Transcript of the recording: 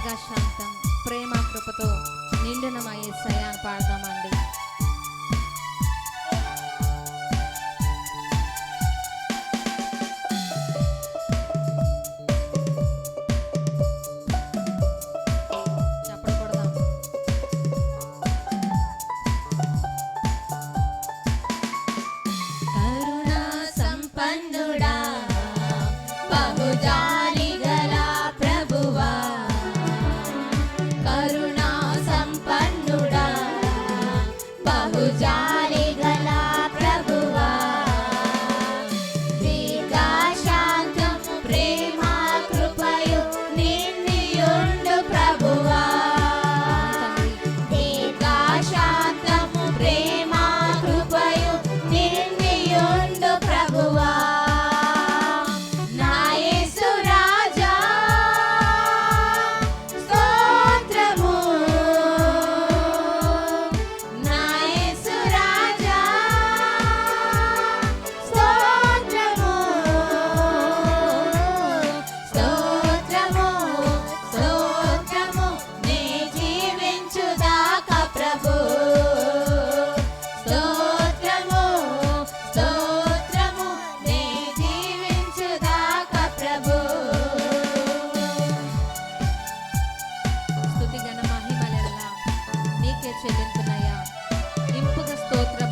దీర్ఘశాంతం ప్రేమ కృపతో నిండిన మా ఏసయ్య పాడదామండి Yeah. నీకే చెల్లింపునయ్యా. నింపుగా స్తోత్ర